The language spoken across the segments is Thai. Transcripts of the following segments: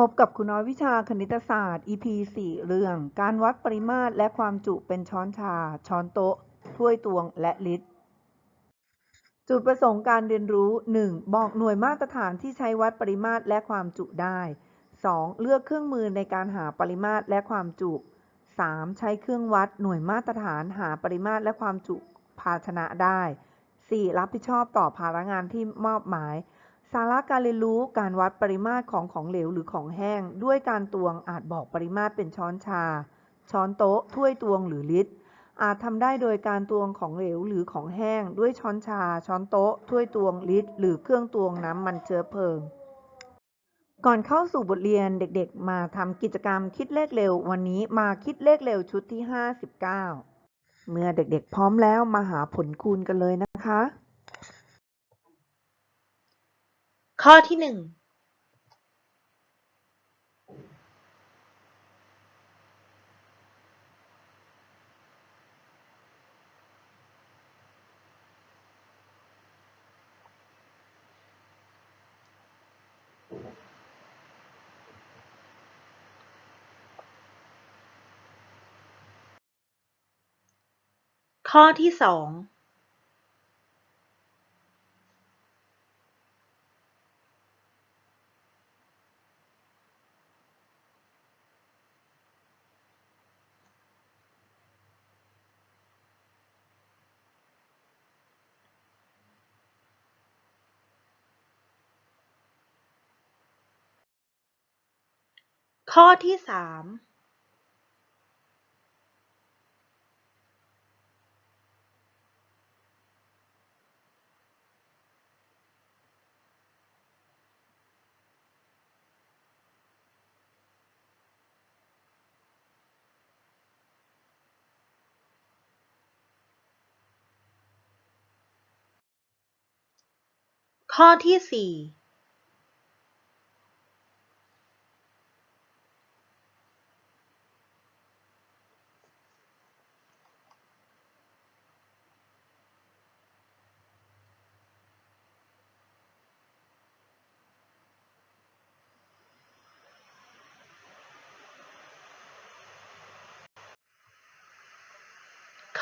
พบกับครูน้อยวิชาคณิตศาสตร์ EP 4 เรื่อง การวัดปริมาตรและความจุเป็นช้อนชา ช้อนโต๊ะ ถ้วยตวง และลิตร จุดประสงค์การเรียนรู้ 1. บอกหน่วยมาตรฐานที่ใช้วัดปริมาตรและความจุได้ 2. เลือกเครื่องมือในการหาปริมาตรและความจุ 3. ใช้เครื่องวัดหน่วยมาตรฐานหาปริมาตรและความจุภาชนะได้ 4. รับผิดชอบต่อภาระงานที่มอบหมาย สาระการเรียนรู้การวัดปริมาตรของของเหลวหรือของแห้ง ด้วยการตวงอาจบอกปริมาตรเป็นช้อนชา ช้อนโต๊ะ ถ้วยตวงหรือลิตร อาจทำได้โดยการตวงของเหลวหรือของแห้ง ด้วยช้อนชา ช้อนโต๊ะ ถ้วยตวงลิตร หรือเครื่องตวงน้ำมันเชื้อเพลิง ก่อนเข้าสู่บทเรียนเด็กๆ มาทำกิจกรรมคิดเลขเร็ว วันนี้มาคิดเลขเร็วชุดที่ 59 เมื่อเด็กๆ พร้อมแล้วมาหาผลคูณกันเลยนะคะ ข้อที่หนึ่งข้อที่สอง ข้อที่สามข้อที่สี่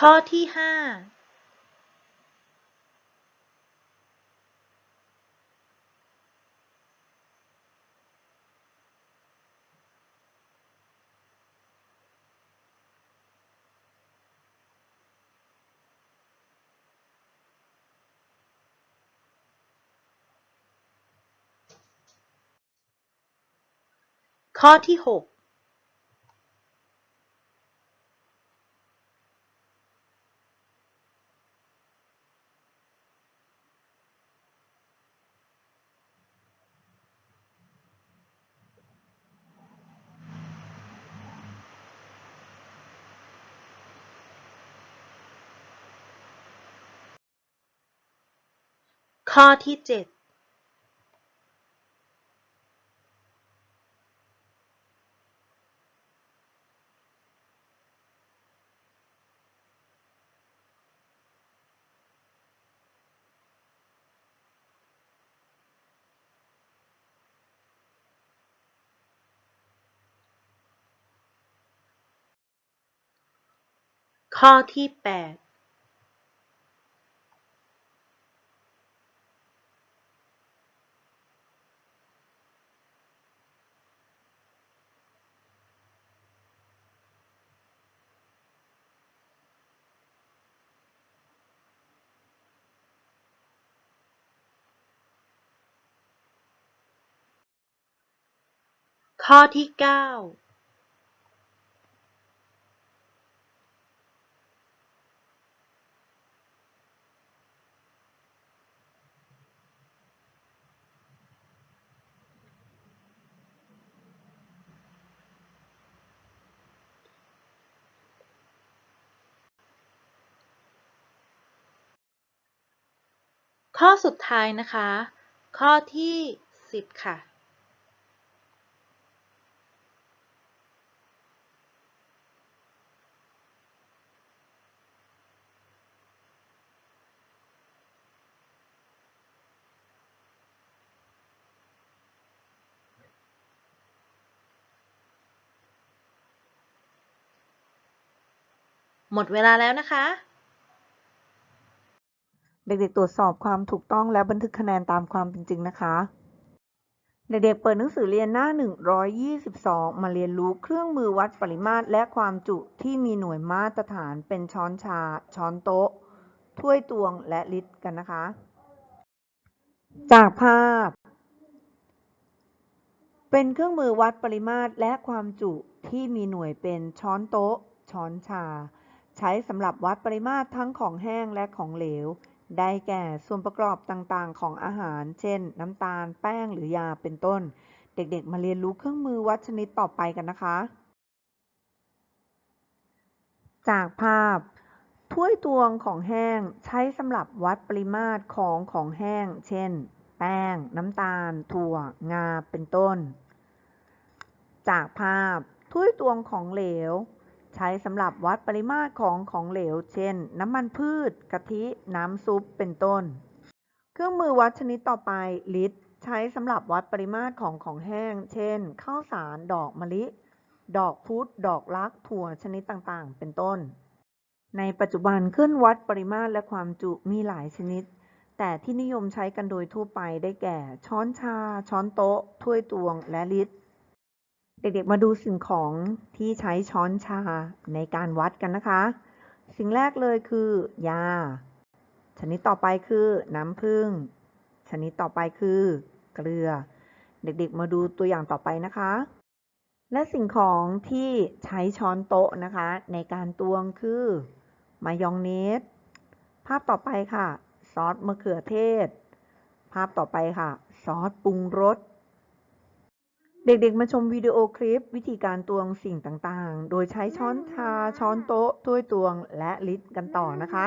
ข้อที่ห้าข้อที่หก ข้อที่เจ็ดข้อที่แปด ข้อที่เก้าข้อสุดท้ายนะคะ ข้อที่สิบค่ะ หมดเวลาแล้วนะคะ เด็กๆตรวจสอบความถูกต้องและบันทึกคะแนนตามความเป็นจริงนะคะ เด็กๆเปิดหนังสือเรียนหน้า 122 มาเรียนรู้เครื่องมือวัดปริมาตรและความจุที่มีหน่วยมาตรฐานเป็นช้อนชา ช้อนโต๊ะ ถ้วยตวงและลิตรกันนะคะ จากภาพ เป็นเครื่องมือวัดปริมาตรและความจุที่มีหน่วยเป็นช้อนโต๊ะ ช้อนชา ใช้สำหรับวัดปริมาตรทั้งของแห้งและของเหลว ได้แก่ส่วนประกอบต่างๆ ของอาหาร เช่น น้ำตาล แป้ง หรือยา เป็นต้น เด็กๆ มาเรียนรู้เครื่องมือวัดชนิดต่อไปกันนะคะ จากภาพ ถ้วยตวงของแห้งใช้สำหรับวัดปริมาตรของของแห้ง เช่น แป้ง น้ำตาล ถั่ว งา เป็นต้น จากภาพ ถ้วยตวงของเหลว ใช้สำหรับวัดปริมาตรของของเหลว เช่น น้ำมันพืช กะทิ น้ำซุป เป็นต้น เครื่องมือวัดชนิดต่อไป ลิตร ใช้สำหรับวัดปริมาตรของของแห้ง เช่น ข้าวสาร ดอกมะลิ ดอกพุธ ดอกลัก ถั่วชนิดต่างๆ เป็นต้น ในปัจจุบันเครื่องวัดปริมาตรและความจุมีหลายชนิด แต่ที่นิยมใช้กันโดยทั่วไปได้แก่ ช้อนชา ช้อนโต๊ะ ถ้วยตวง และลิตร เด็กๆ มาดูสิ่งของที่ใช้ช้อนชาในการวัดกันนะคะ สิ่งแรกเลยคือยา ชนิดต่อไปคือน้ำผึ้ง ชนิดต่อไปคือ เกลือ เด็กๆ มาดูตัวอย่างต่อไปนะคะ และสิ่งของที่ใช้ช้อนโต๊ะนะคะ ในการตวงคือมายองเนส ภาพต่อไปค่ะ ซอสมะเขือเทศ ภาพต่อไปค่ะ ซอสปรุงรส เด็กๆ มาชมวิดีโอคลิป วิธีการตวงสิ่งต่างๆ โดยใช้ช้อนชา ช้อนโต๊ะ ถ้วยตวง และลิตรกันต่อนะคะ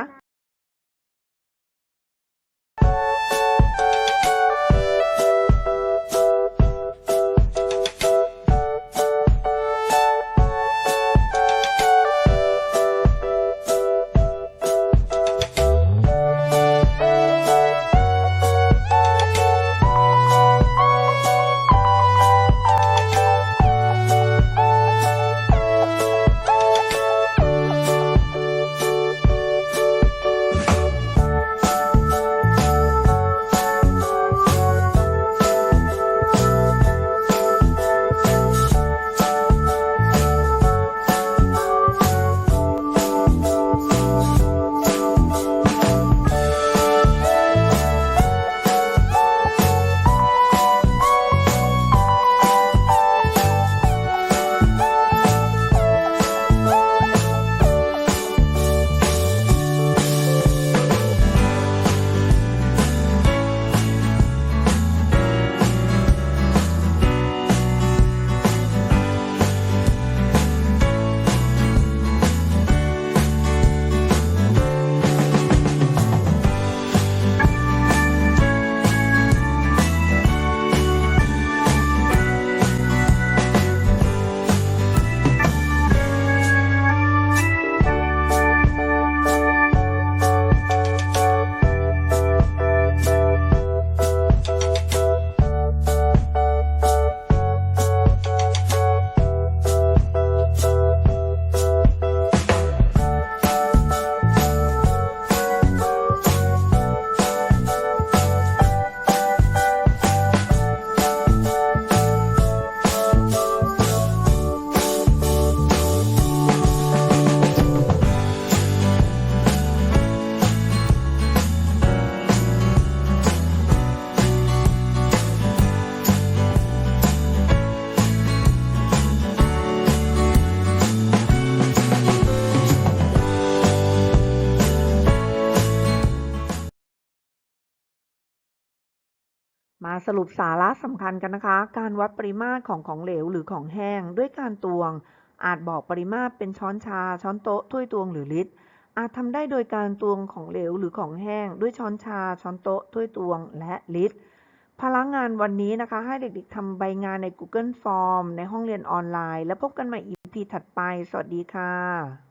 มาสรุปสาระสำคัญกันนะคะ การวัดปริมาตรของของเหลวหรือของแห้ง ด้วยการตวง อาจบอกปริมาตรเป็นช้อนชา ช้อนโต๊ะ ถ้วยตวงหรือลิตร อาจทำได้โดยการตวงของเหลวหรือของแห้ง ด้วยช้อนชา ช้อนโต๊ะ ถ้วยตวง และลิตร พลังงานวันนี้นะคะ ให้เด็กๆทำใบงานใน Google Form ในห้องเรียนออนไลน์ แล้วพบกันใหม่ EP ถัดไป สวัสดีค่ะ